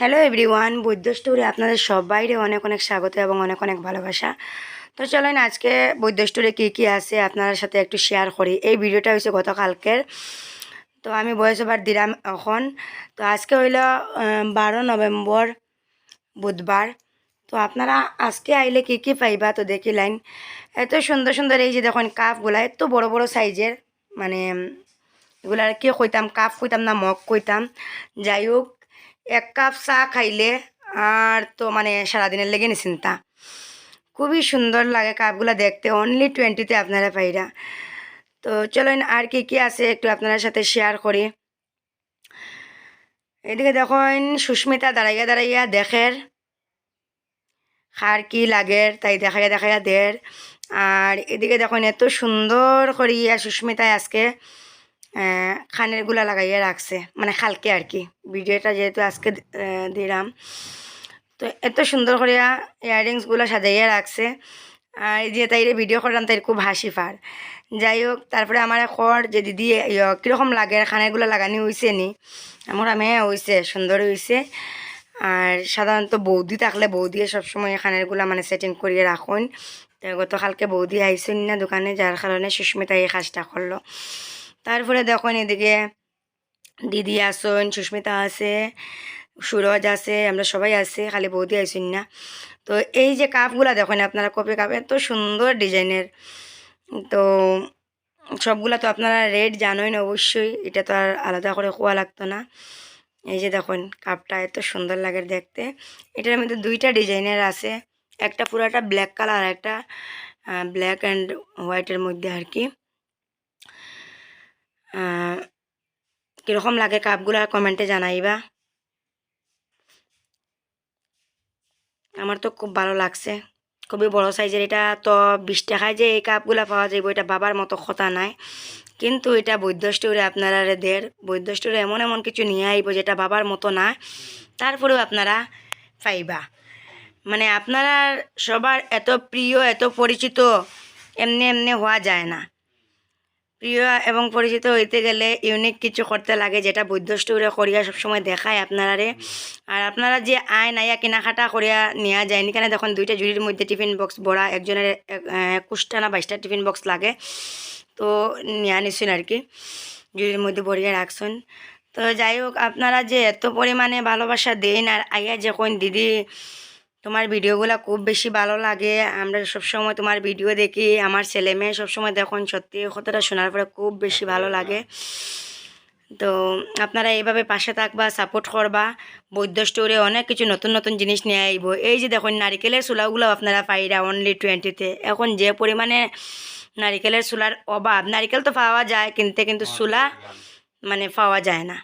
Hello everyone বৈদ্য স্টোরে আপনাদের সবাইরে অনেক অনেক স্বাগত এবং অনেক অনেক ভালোবাসা। তো চলেন আজকে বৈদ্য স্টোরে কী কী আছে আপনার সাথে একটু শেয়ার করি। এই ভিডিওটা হয়েছে গতকালকের। তো আমি বয়স ওভার দিলাম এখন। তো আজকে হইল বারো নভেম্বর বুধবার। তো আপনারা আজকে আইলে কী কী পাইবা তো দেখি লাইন। এত সুন্দর সুন্দর এই যে দেখুন কাপগুলা, এত বড় বড় সাইজের মানে এগুলা আর কি কইতাম, কাপ কইতাম না, মগ কইতাম। যাই হোক এক কাপ চা খাইলে আর তো মানে সারাদিনের লেগে নিচিন্তা খুবই সুন্দর লাগে কাপগুলো দেখতে অনলি টোয়েন্টিতে আপনারা পাইরা। তো চলেন আর কি কি আছে একটু আপনার সাথে শেয়ার করি। এদিকে দেখুন সুস্মিতা দাঁড়াইয়া দাঁড়াইয়া দেখের, খার কি লাগের, তাই দেখাইয়া দেখাইয়া দের। আর এদিকে দেখুন এত সুন্দর করিয়া সুস্মিতায় আজকে খানেরগুলা লাগাইয়া রাখছে। মানে খালকে আর কি। ভিডিওটা যেহেতু আজকে দিলাম। তো এত সুন্দর করিয়া ইয়াররিংসগুলো সাজাইয়া রাখছে। আর যে তাইরে ভিডিও করলাম, তাই খুব হাসি পার। যাই হোক, তারপরে আমার খর যে দিদি কীরকম লাগে খানাগুলো লাগানি হয়েছে নি? আমার আমি হয়েছে সুন্দর হয়েছে আর সাধারণত বৌদি থাকলে বৌদি সবসময় খানেরগুলো মানে সেটিং করিয়ে রাখুন। গতকালকে বৌদি আইসুন না দোকানে, যার কারণে সুস্মিতা এই কাজটা করল। তারপরে দেখুন এদিকে দিদি আসুন, সুস্মিতা আছে, সুরজ আছে, আমরা সবাই আছি, খালি বৌদি আইসুন না। তো এই যে কাপগুলা দেখুন আপনারা, কপি কাপ, এত সুন্দর ডিজাইনের। তো সবগুলা তো আপনারা রেট জানোই না অবশ্যই, এটা তো আর আলাদা করে কোয়া লাগতো না। এই যে দেখুন, কাপটা এত সুন্দর লাগে দেখতে। এটার মধ্যে দুইটা ডিজাইনের আছে, একটা পুরাটা ব্ল্যাক কালার একটা ব্ল্যাক অ্যান্ড হোয়াইটের মধ্যে আর কি। কীরকম লাগে কাপগুলো কমেন্টে জানাইবা। আমার তো খুব ভালো লাগছে। খুবই বড় সাইজের। এটা তো বিশ টাকায় যে এই কাপগুলো পাওয়া যাইব, এটা বাবার মতো কথা নাই। কিন্তু এটা বৈদ্য স্টোরে আপনারা দের। বৈদ্য স্টোরে এমন এমন কিছু নিয়ে আইব যেটা বাবার মতো না। তারপরেও আপনারা পাইবা। মানে আপনারা সবার এত প্রিয়, এত পরিচিত, এমনি এমনি হওয়া যায় না। প্রিয় এবং পরিচিত হইতে গেলে ইউনিক কিছু করতে লাগে, যেটা বৈদ্য স্টোরে করিয়া সবসময় দেখায় আপনারারে। আর আপনারা যে আয় আইয়া কেনাকাটা করিয়া নেওয়া যায়, এখানে দেখুন দুইটা জুড়ির মধ্যে টিফিন বক্স ভরা একজনের একুশটা না বাইশটা টিফিন বক্স লাগে। তো নেওয়া নিচ্ছেন আর কি জুড়ির মধ্যে ভরিয়ে রাখছেন। তো যাই হোক, আপনারা যে এত পরিমাণে ভালোবাসা দেন আর আইয়া যে কোন দিদি তোমার ভিডিওগুলো খুব বেশি ভালো লাগে। আমরা সবসময় তোমার ভিডিও দেখি। আমার ছেলে মেয়ে সবসময় দেখুন সত্যি কথাটা শোনার পরে খুব বেশি ভালো লাগে। তো আপনারা এইভাবে পাশে থাকবা সাপোর্ট করবা। বৈদ্য স্টোরে অনেক কিছু নতুন নতুন জিনিস নিয়ে আইব। এই যে দেখুন নারিকেলের চুলাগুলো আপনারা পাইরা অনলি টোয়েন্টিতে এখন যে পরিমাণে নারিকেলের চুলার অভাব নারিকেল তো পাওয়া যায় কিনতে কিন্তু চুলা মানে পাওয়া যায় না।